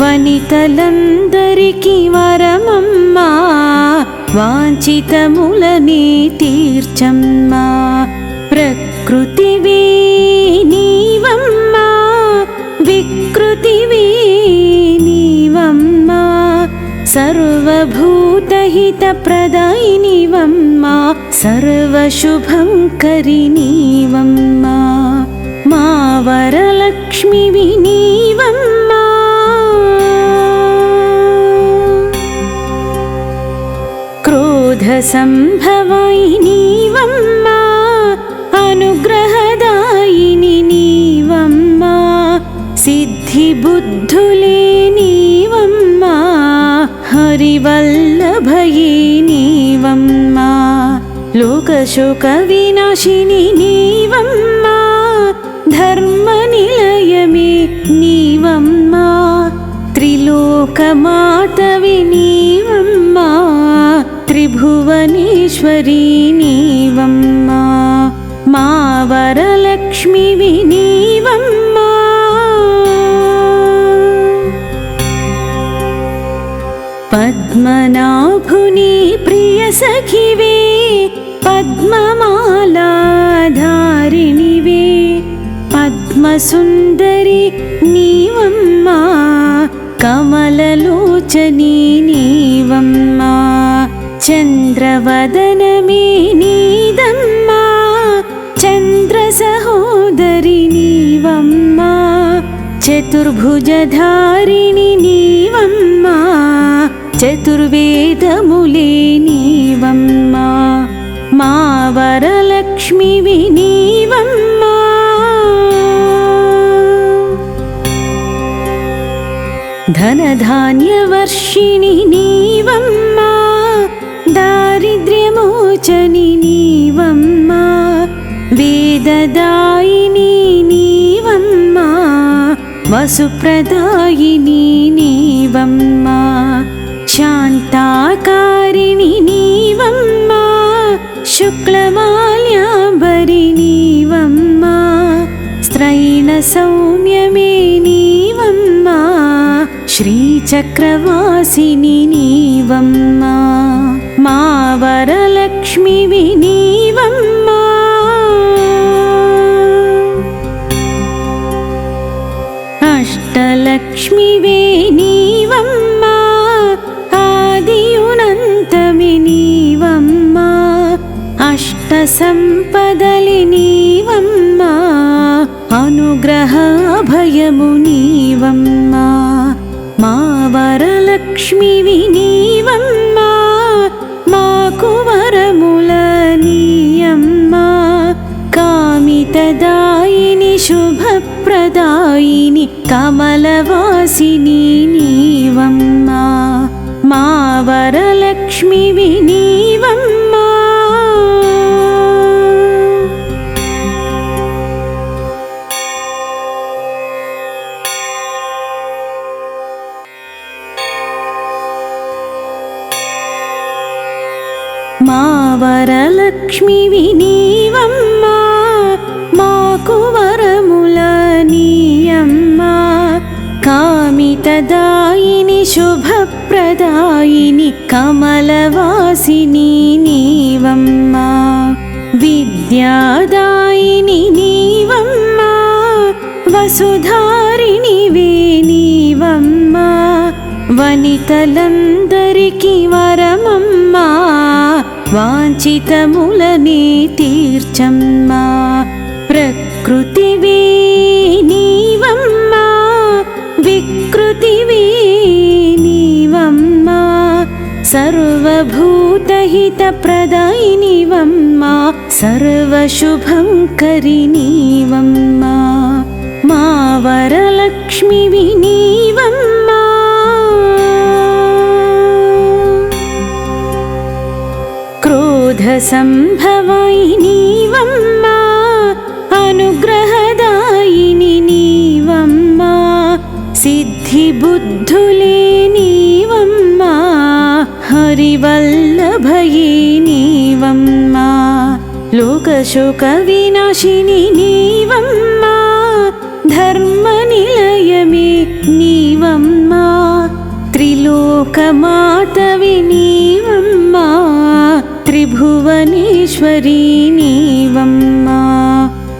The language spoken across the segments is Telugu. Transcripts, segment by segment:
వనితలందరికీ వరమమ్మా వాంఛితములని తీర్చమ్మా ప్రకృతివే నీవమ్మా వికృతివే నీవమ్మా. సర్వభూతహితప్రదాయినివమ్మా సర్వశుభంకరి నీవమ్మా. మా వరలక్ష్మివి నీవమ్మా క్రోధసంభవై నీవమ్మా అనుగ్రహదాయిని నీవమ్మా సిద్ధిబుద్ధులే నీవమ్మా హరివల్లభయే నీవమ్మా లోకశోక వినాశిని నీవమ్మా భువనేశ్వరీ నీవమ్మా మా వరలక్ష్మి వినీవమ్మా. పద్మనాభుని ప్రియ సఖివే పద్మమాలాధారిణివే పద్మసుందరి నీవమ్మా కమలలోచనీ నీవమ్మా. చంద్రవదనమే నీదమ్మా చంద్ర సహోదరి నీవమ్మా చతుర్భుజధారిణి నీవమ్మా చతుర్వేదములే నీవమ్మా మా వరలక్ష్మివి నీవమ్మా. ధనధాన్యవర్షిణి నీవమ్మా దారిద్ర్యమోచని నీవమ్మా వేదదాయిని నీవమ్మా వసుప్రదాయిని నీవమ్మా శాంతాకారిణి నీవమ్మా శుక్లమాల్యాంబరి నీవమ్మా స్త్రైణ సౌమ్యమే నీవమ్మా శ్రీచక్రవాసిని నీవమ్మా. మా వరలక్ష్మి వినీవమ్మా. అష్టలక్ష్మి నీవమ్మా ఆదియునంత వినీవమ్మా. అష్ట సంపదలి నీవమ్మా. అనుగ్రహ అభయము నీవమ్మా. మా వరలక్ష్మి వినీవమ్మా. ప్రదాయిని శుభప్రదాయిని కమలవాసిని నీవమ్మా. మా వరలక్ష్మి వినీవమ్మా. మా వరలక్ష్మి విని కామితదాయిని శుభప్రదాయిని కమలవాసిని నీవమ్మా. విద్యాదాయిని నీవమ్మా వసుధారిణివే నీవమ్మా. వనితలందరికి వరమమ్మా వాంఛితములని తీర్చమ్మా. ప్రకృతివే నీవమ్మా सर्वभूतहितप्रदायिनिवं मा सर्वशुभं करिणीवं मा मा वरलक्ष्मिविनीवं मा क्रोधसम्भवायिनीवं హరివల్లభయే నీవమ్మా. లోకశోక వినాశిని నీవమ్మా. ధర్మ నిలయమే నీవమ్మా. త్రిలోకమాతవి నీవమ్మా. త్రిభువనేశ్వరీ నీవమ్మా.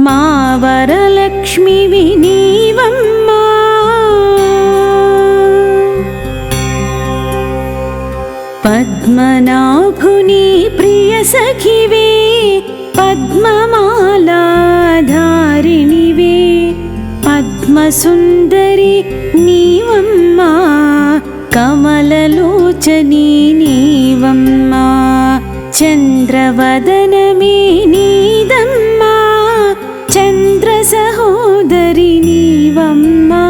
మా వరలక్ష్మివి నీవమ్మా పద్మనాభుని ప్రియ సఖివే పద్మమాలాధారిణివే. పద్మసుందరి నీవమ్మా కమలలోచని నీవమ్మా. చంద్రవదనమే నీదమ్మా చంద్ర సహోదరి నీవమ్మా.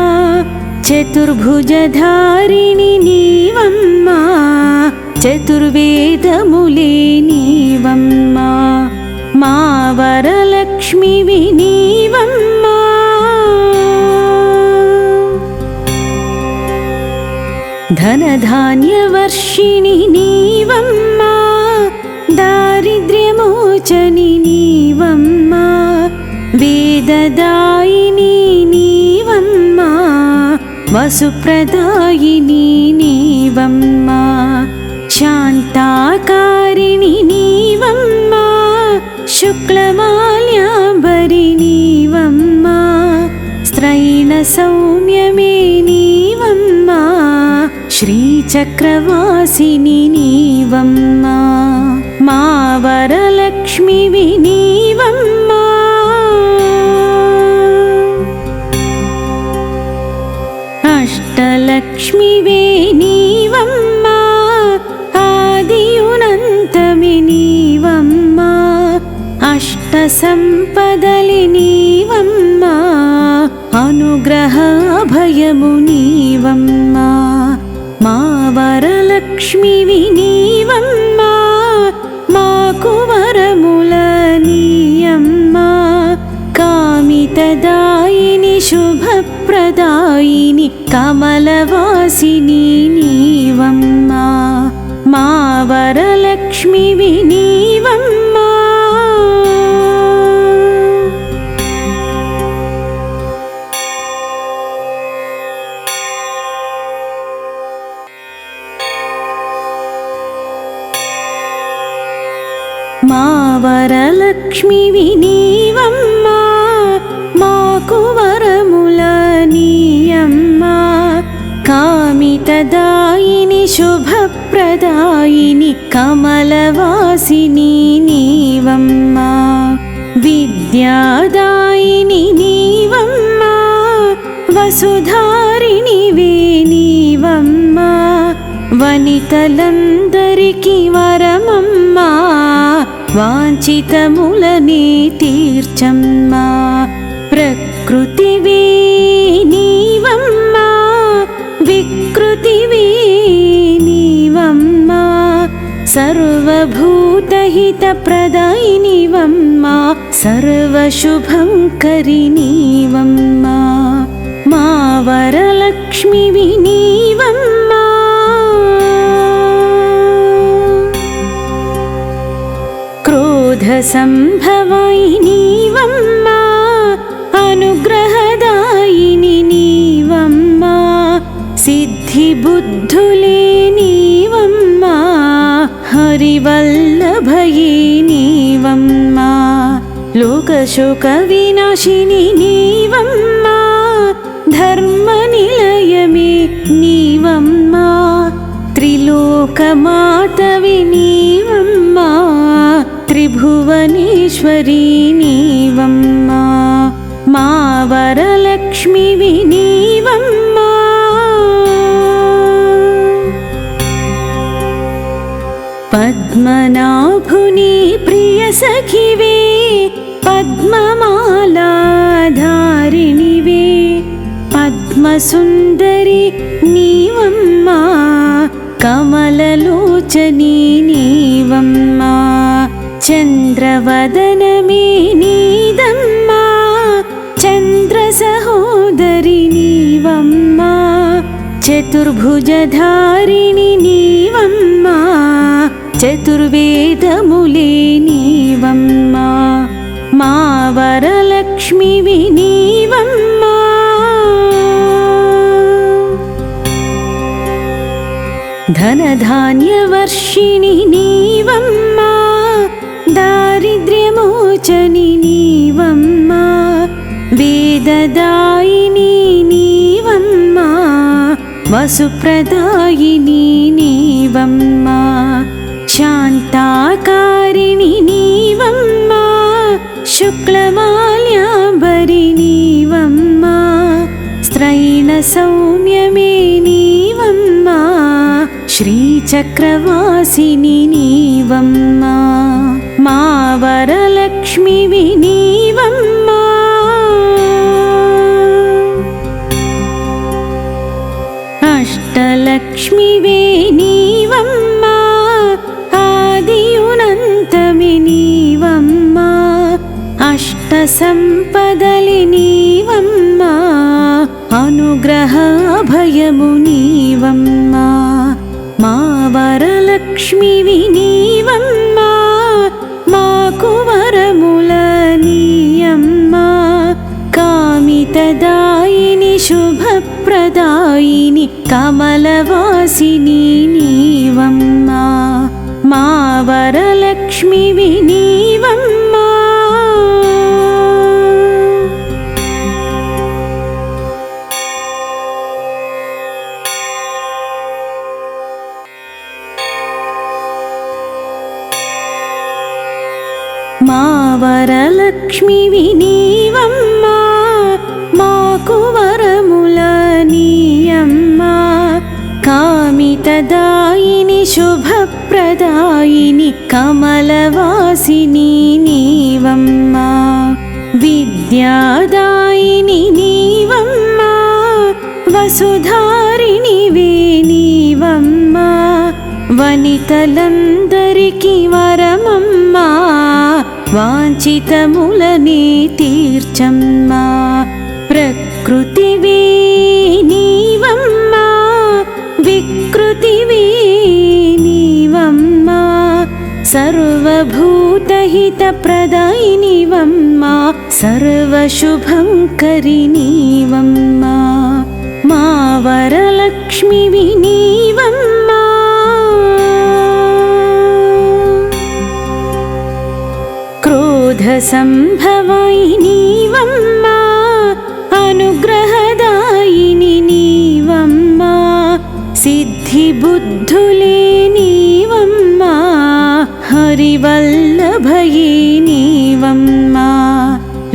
చతుర్భుజధారిణి నీవమ్మా చతుర్వేదములే నీవమ్మా మా వరలక్ష్మివి నీవమ్మా ధనధాన్యవర్షిణి నీవమ్మా దారిద్ర్యమోచని నీవమ్మా వేదదాయిని నీవమ్మా వసుప్రదాయిని నీవమ్మా. సౌమ్యమే నీవమ్మా. శ్రీచక్రవాసిని నీవమ్మా. మా వరలక్ష్మి వినీ వరము నీవమ్మా మా వరలక్ష్మివి నీవమ్మా మాకు వరముల నీయమ్మా కామితదాయిని శుభప్రదాయిని కమలవాసిని నీవమ్మా మా వరలక్ష్మివి నీవమ్మా మా వరలక్ష్మి వినీవమ్మా మాకు వరముల నీయమ్మా. కామితదాయిని శుభప్రదాయిని కమలవాసిని నీవమ్మా. విద్యాదాయిని నీవమ్మా వసుధారిణి నీవమ్మా. వనితలందరికీ వరమమ్మా. వాంఛితములనే తీర్చమ్మా ప్రకృతివే నీవమ్మా వికృతివే నీవమ్మా సర్వభూతహితప్రదాయినివమ్మా సర్వశుభంకరి నీవమ్మా మా వరలక్ష్మివి నీవమ్మా నీవమ్మా అనుగ్రహదాయిని నీవమ్మా సిద్ధి బుద్ధులే నీవమ్మా హరివల్లభయే నీవమ్మా లోకశోక వినాశిని నీవమ్మా త్రిభువనేశ్వరీ నీవమ్మా మా వరలక్ష్మి నీవమ్మా పద్మనాభుని ప్రియ సఖివే పద్మమాలాధారిణివే పద్మసుందరి నీవమ్మా కమలలోచనీ నీవమ్మా. చంద్రవదనమే నీదమ్మా చంద్ర సహోదరి నీవమ్మా చతుర్భుజధారిణి నీవమ్మా చతుర్వేదములే నీవమ్మా మా వరలక్ష్మివి నీవమ్మా. ధనధాన్యవర్షిణి నీవమ్మా దారిద్ర్యమోచని నీవమ్మా వేదదాయిని నీవమ్మా వసుప్రదాయిని నీవమ్మా శాంతాకారిణి నీవమ్మా శుక్లమాల్యాంబరి నీవమ్మా స్త్రైణ సౌమ్యమే నీవమ్మా శ్రీచక్రవాసిని నీవమ్మా. మా వరలక్ష్మి వినీవమ్మా. అష్టలక్ష్మి నీవమ్మా ఆదియునంతమి నీవమ్మా అష్ట సంపదలి నీవమ్మా. అనుగ్రహ భయము నీవమ్మా. మా వరలక్ష్మి వినీవమ్మా. शुभप्रदायिनि कमलवासिनी मा वरलक्ष्मिविनी నీవే నీవమ్మా వనితలందరికీ వరమమ్మా వాంఛితములని తీర్చమ్మా. ప్రకృతివే నీవమ్మా వికృతివే నీవమ్మా సర్వభూతహితప్రదాయినివమ్మా సర్వశుభంకరి నీవమ్మా మా వరలక్ష్మివి నీవమ్మా క్రోధ సంభవై నీవమ్మా అనుగ్రహదాయిని నీవమ్మా సిద్ధి బుద్ధులే నీవమ్మా హరివల్లభయే నీవమ్మా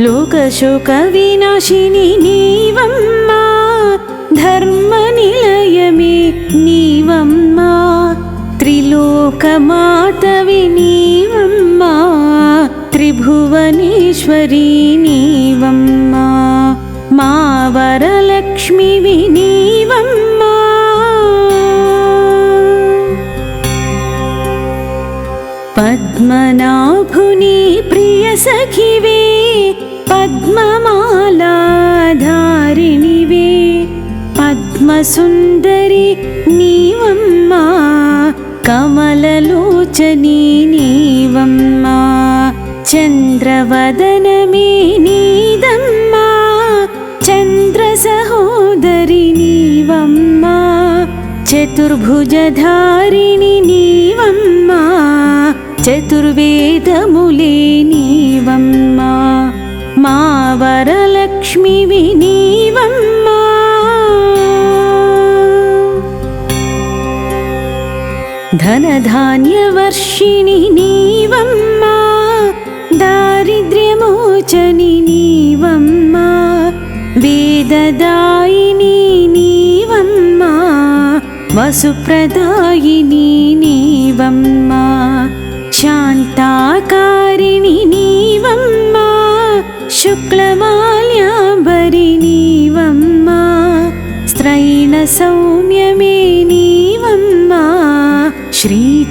లోకశోక వినాశిని నీవమ్మా. ధర్మ నిలయమే నీవమ్మా. త్రిలోకమాతవి నీవమ్మా త్రిభువనేశ్వరీ నీవమ్మా. మా వరలక్ష్మివి నీవమ్మా పద్మనాభుని ప్రియ సఖివే పద్మమాలాధారిణి సుందరి నీవమ్మా కమలలోచని నీవమ్మా చంద్రవదనమే నీదమ్మా చంద్ర సహోదరి నీవమ్మా చతుర్భుజధారిణి నీవమ్మా చతుర్వేదములే నీవమ్మా మా వరలక్ష్మివి धनधान्यवर्षिणि नीवं मा दारिद्र्यमोचनि नीवं मा वेददायिनी नीवं मा वसुप्रदायिनी नीवं मा शान्ताकारिणि नीवं मा शुक्लमाल्याबरिणीवं मा स्त्रैणसौ స్త్రైణ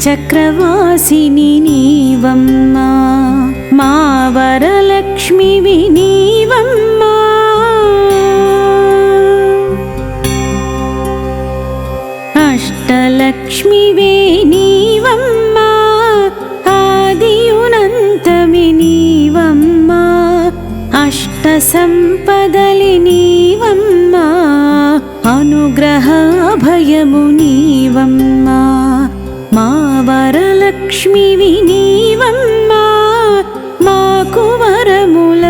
సౌమ్యమే నీవమ్మా శ్రీచక్రవాసిని వరలక్ష్మివి నీవమ్మా మాకు వరముల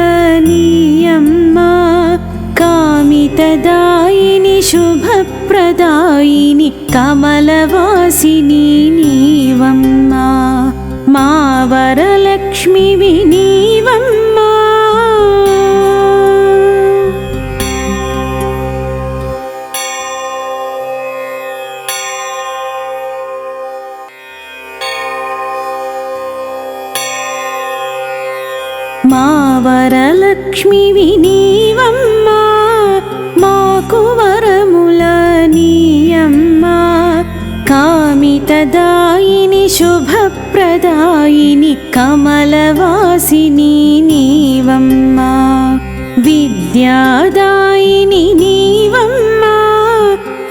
నీయమ్మా. కామితదాయిని శుభప్రదాయిని కమలవాసిని నీవమ్మా. మా వరలక్ష్మివి నీవమ్మా వరలక్ష్మివి నీవమ్మా మాకు వరముల నీయమ్మా కామితదాయిని శుభప్రదాయిని కమలవాసిని నీవమ్మా. విద్యాదాయిని నీవమ్మా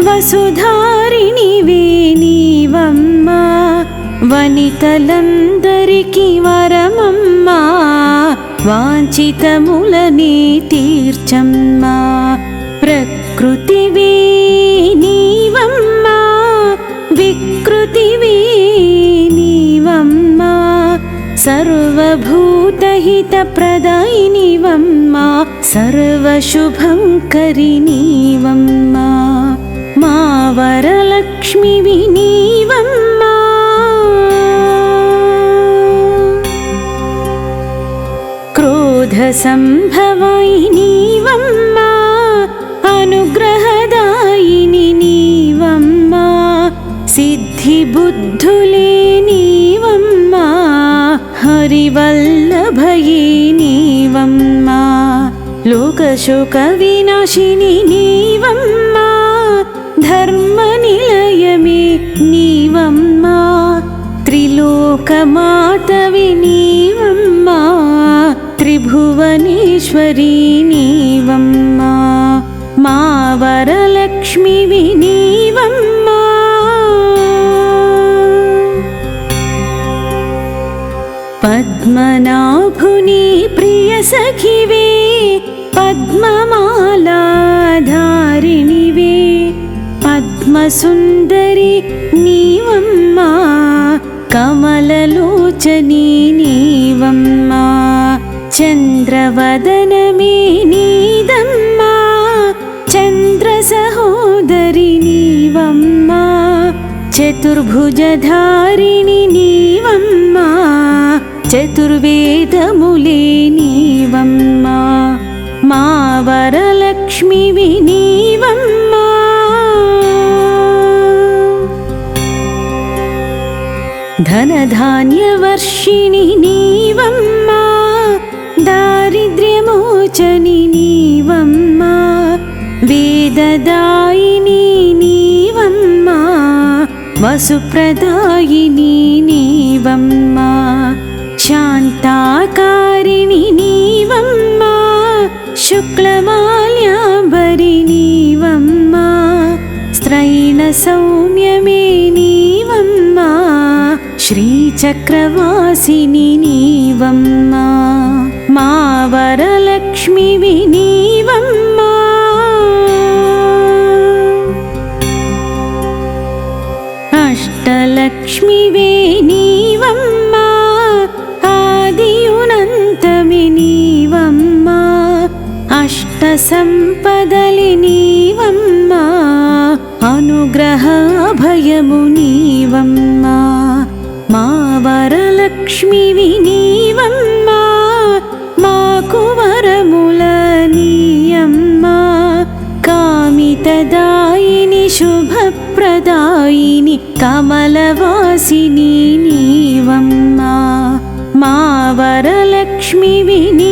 వసుధారిణి నీవమ్మా. వనితలందరికీ వరమమ్మా. कृतिवीवं मा विकृतिवीनीवं मा सर्वभूतहितप्रदायिनिवं मा सर्वशुभङ्करिणीवं मा वरलक्ष्मिविनीवम् సంభవాయి నీవమ్మా అనుగ్రహదాయిని నీవమ్మా సిద్ధి బుద్ధులే నీవమ్మా హరివల్లభయే నీవమ్మా లోకశోక వినాశిని నీవమ్మా ధర్మ నిలయమే నీవమ్మా త్రిలోకమాతవి నీవమ్మా. త్రిభువనేశ్వరి నీవమ్మా మా వరలక్ష్మి వినీవమ్మా పద్మనాభుని ప్రియ సఖివే పద్మమాలాధారిణివే పద్మసుందరి నీవమ్మా కమలలోచనీ నీవమ్మా చంద్రవదనమే నీదమ్మా చంద్ర సహోదరి నీవమ్మా చతుర్భుజధారిణి నీవమ్మా చతుర్వేదములే నీవమ్మా మా వరలక్ష్మివి నీవమ్మా. ధనధాన్యవర్షిణి నీవమ్మా దారిద్ర్యమోచని నీవమ్మా వేదదాయిని నీవమ్మా వసుప్రదాయిని నీవమ్మా శాంతాకారిణి నీవమ్మా శుక్లమాల్యాంబరి నీవమ్మా స్త్రైణ సౌమ్యమే నీవమ్మా శ్రీచక్రవాసిని నీవమ్మా. మా వరలక్ష్మి వినీవమ్మా. అష్టలక్ష్మి వేణీవమ్మా ఆదియునంతమి నీవమ్మా అష్ట సంపదలి నీవమ్మా. అనుగ్రహ భయము నీవమ్మా. మా వరలక్ష్మి వినీ శుభప్రదాయిని కమలవాసిని నీవమ్మా మా వరలక్ష్మి విని